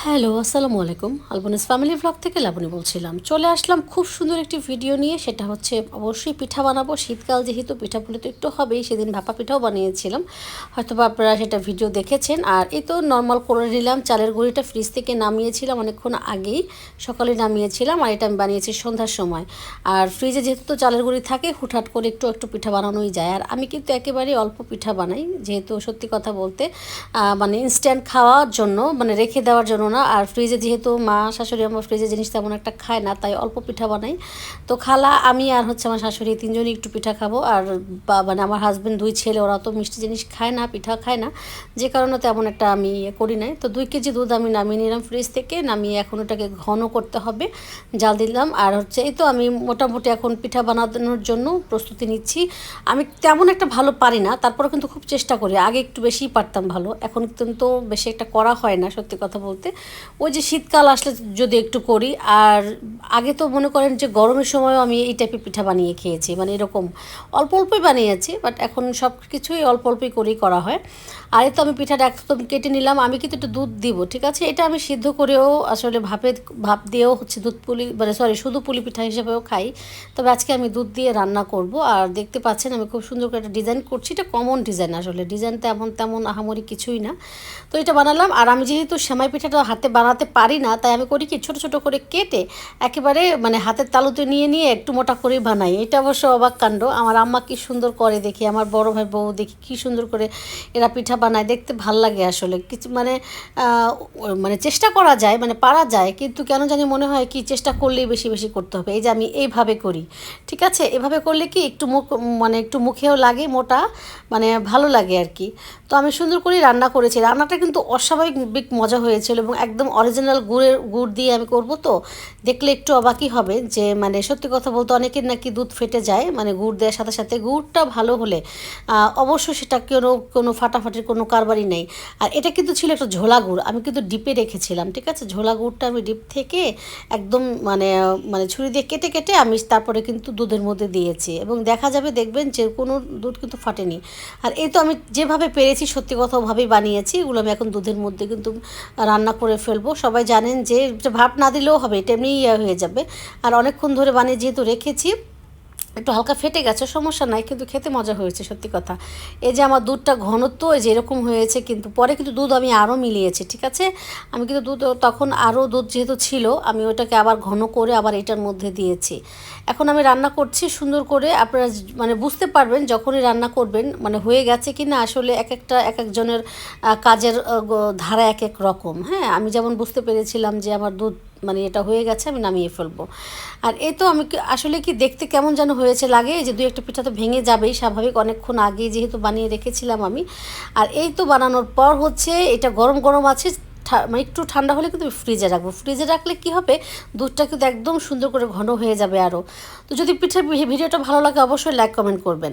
Hello, আসসালামু আলাইকুম। আলবনিস family blog থেকে লাবণী বলছিলাম। চলে আসলাম খুব সুন্দর একটি ভিডিও নিয়ে, সেটা হচ্ছে অবশ্যই পিঠা বানাবো। শীতকাল যেহেতু পিঠা পুলি তো একটু হবেই, সেদিন ভাপা পিঠাও বানিয়েছিলাম। হয়তো আপনারা সেটা ভিডিও দেখেছেন। আর এই তো নর্মাল করে নিলাম, চালের গুঁড়িটা ফ্রিজ থেকে নামিয়েছিলাম অনেকক্ষণ আগেই। সকালে নামিয়েছিলাম, আর এটা আমি বানিয়েছি সন্ধ্যার সময়। আর ফ্রিজে যেহেতু তো চালের গুঁড়ি থাকে, হুটহাট করে একটু একটু পিঠা বানানোই যায়। আর আমি কিন্তু একেবারেই অল্প পিঠা বানাই, যেহেতু সত্যি কথা বলতে মানে ইনস্ট্যান্ট খাওয়ার জন্য মানে রেখে দেওয়ার জন্য না? আর ফ্রিজে যেহেতু মা, শাশুড়ি আমার ফ্রিজে জিনিস তেমন একটা খায় না, তাই অল্প পিঠা বানাই। তো খালা, আমি আর হচ্ছে আমার শাশুড়ি তিনজনই একটু পিঠা খাব। আর মানে আমার হাজব্যান্ড দুই ছেলে, ওরা তো মিষ্টি জিনিস খায় না, পিঠা খায় না। যে কারণে তেমন একটা আমি ইয়ে করি নাই। তো দুই কেজি দুধ আমি নামিয়ে নিলাম ফ্রিজ থেকে। নামিয়ে এখন ওটাকে ঘন করতে হবে, জাল দিলাম। আর হচ্ছে এই তো আমি মোটামুটি এখন পিঠা বানানোর জন্য প্রস্তুতি নিচ্ছি। আমি তেমন একটা ভালো পারি না তারপরে কিন্তু খুব চেষ্টা করি। আগে একটু বেশিই পারতাম ভালো। এখন কিন্তু বেশি একটা করা হয় না, সত্যি কথা বলতে। ওই যে শীতকাল আসলে যদি একটু করি, আর আগে তো মনে করেন যে গরমের সময়ও আমি এই টাইপের পিঠা বানিয়ে খেয়েছি মানে এরকম অল্প অল্পই বানিয়েছি বাট এখন সব কিছুই অল্প অল্পই করেই করা হয়। আর তো আমি পিঠাটা একদম কেটে নিলাম, আমি কিন্তু একটু দুধ দিব, ঠিক আছে? এটা আমি সিদ্ধ করেও আসলে ভাপে, ভাপ দিয়েও হচ্ছে দুধ পুলি মানে সরি শুধু পুলি পিঠা হিসেবেও খাই, তবে আজকে আমি দুধ দিয়ে রান্না করব, আর দেখতে পাচ্ছেন আমি খুব সুন্দর করে একটা ডিজাইন করছি, এটা কমন ডিজাইন আসলে, ডিজাইন তেমন তেমন আহামরি কিছুই না। তো এটা বানালাম, আর আমি যেহেতু সেমাই পিঠাটা হাতে বানাতে পারি না, তাই আমি করি কি ছোট ছোট করে কেটে একেবারে মানে হাতের তালুতে নিয়ে নিয়ে একটু মোটা করেই বানাই। এটা অবশ্য অবাক কাণ্ড। আমার আম্মা কি সুন্দর করে দেখি, আমার বড় ভাই বউ দেখি কি সুন্দর করে এরা পিঠা বানায়, দেখতে ভালো লাগে আসলে। কিছু মানে মানে চেষ্টা করা যায় মানে পারা যায়, কিন্তু কেন জানি মনে হয় কি চেষ্টা করলেই বেশি বেশি করতে হবে। এই যে আমি এইভাবে করি, ঠিক আছে? এভাবে করলে কি একটু মুখ মানে একটু মুখেও লাগে, মোটা মানে ভালো লাগে আর কি। তো আমি সুন্দর করে রান্না করেছি। রান্নাটা কিন্তু অস্বাভাবিক মজা হয়েছিল এবং একদম অরিজিনাল গুড়ের গুড় দিয়ে আমি করব তো। দেখলে একটু অবাকই হবে যে মানে সত্যি কথা বলতে অনেকের নাকি দুধ ফেটে যায় মানে গুড় দেওয়ার সাথে সাথে গুড়টা ভালো হলে আহ, অবশ্যই সেটা কোনো কোনো ফাটাফাটির কোনো কারবারই নেই। আর এটা কিন্তু ছিল একটা ঝোলা গুড় আমি কিন্তু ডিপে রেখেছিলাম ঠিক আছে? ঝোলা গুড়টা আমি ডিপ থেকে একদম মানে মানে ছুরি দিয়ে কেটে কেটে আমি তারপরে কিন্তু দুধের মধ্যে দিয়েছি এবং দেখা যাবে দেখবেন যে কোনো দুধ কিন্তু ফাটেনি। আর এই তো আমি যেভাবে পেরেছি সত্যি কথা ওভাবেই বানিয়েছি এগুলো আমি এখন দুধের মধ্যে কিন্তু রান্না করে ফেলব। সবাই জানেন যে ভাব ভাপ না দিলেও হবে এটা এমনি ইয়ে হয়ে যাবে। আর অনেকক্ষণ ধরে বানিয়ে যেহেতু রেখেছি একটু হালকা ফেটে গেছে, সমস্যা নাই, কিন্তু খেতে মজা হয়েছে, সত্যি কথা। এই যে আমার দুধটা ঘনত্ব যে এরকম হয়েছে, কিন্তু পরে কিন্তু দুধ আমি আরও মিলিয়েছি, ঠিক আছে? আমি কিন্তু দুধ, তখন আরও দুধ যেহেতু ছিল, আমি ওটাকে আবার ঘন করে আবার এটার মধ্যে দিয়েছি। এখন আমি রান্না করছি সুন্দর করে, আপনারা মানে বুঝতে পারবেন যখনই রান্না করবেন মানে হয়ে গেছে কি না, আসলে এক একটা, এক একজনের কাজের ধারা এক এক রকম হ্যাঁ? আমি যেমন বুঝতে পেরেছিলাম যে আমার দুধ মানে এটা হয়ে গেছে, আমি নামিয়ে ফেলব। আর এ তো আমি আসলে কি দেখতে কেমন যেন হয়েছে লাগে যে দুই একটা পিঠা তো ভেঙে যাবেই, স্বাভাবিক অনেকক্ষণ আগেই যেহেতু বানিয়ে রেখেছিলাম আমি। আর এই তো বানানোর পর হচ্ছে এটা গরম গরম আছে মানে একটু ঠান্ডা হলে কিন্তু ফ্রিজে রাখব। ফ্রিজে রাখলে কি হবে, দুধটা কিন্তু একদম সুন্দর করে ঘন হয়ে যাবে আরও তো যদি পিঠার ভিডিওটা ভালো লাগে অবশ্যই লাইক কমেন্ট করবেন।